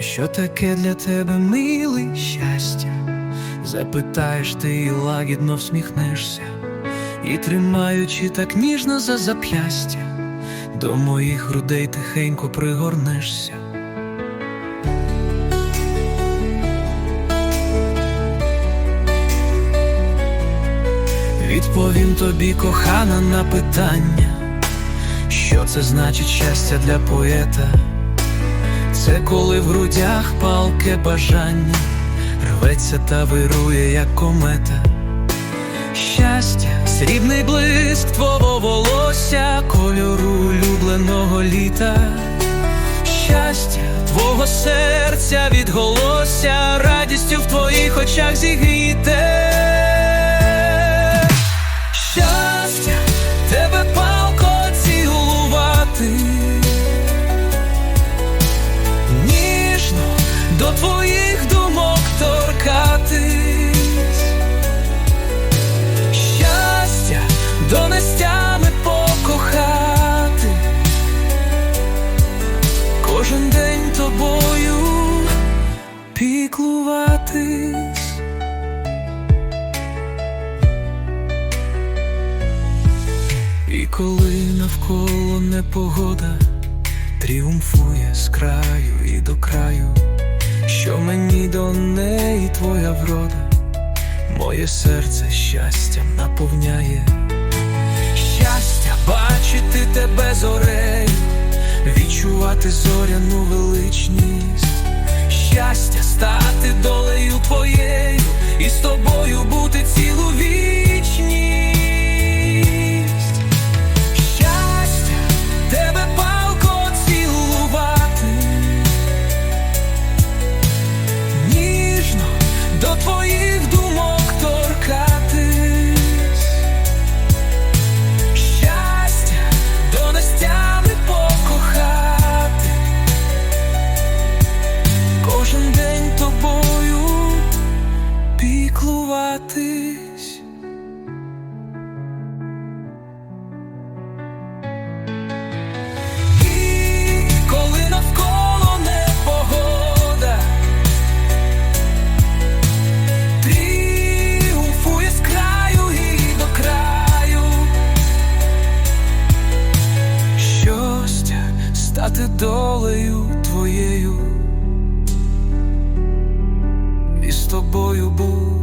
Що таке для тебе милий щастя? Запитаєш ти і лагідно всміхнешся, і тримаючи так ніжно за зап'ястя, до моїх грудей тихенько пригорнешся. Відповім тобі, кохана, на питання, що це значить щастя для поета. Це коли в грудях палке бажання рветься та вирує, як комета. Щастя, срібний блиск твого волосся, кольору улюбленого літа. Щастя, твого серця відголосся, радістю в твоїх очах зігріте. Піклуватись. І коли навколо непогода тріумфує з краю і до краю, що мені до неї твоя врода, моє серце щастям наповняє. Щастя бачити тебе зорею, відчувати зоряну величність, щастя стати долею твоєю і з тобою бути цілу вічність. Щастя стати долею твоєю. І з тобою бути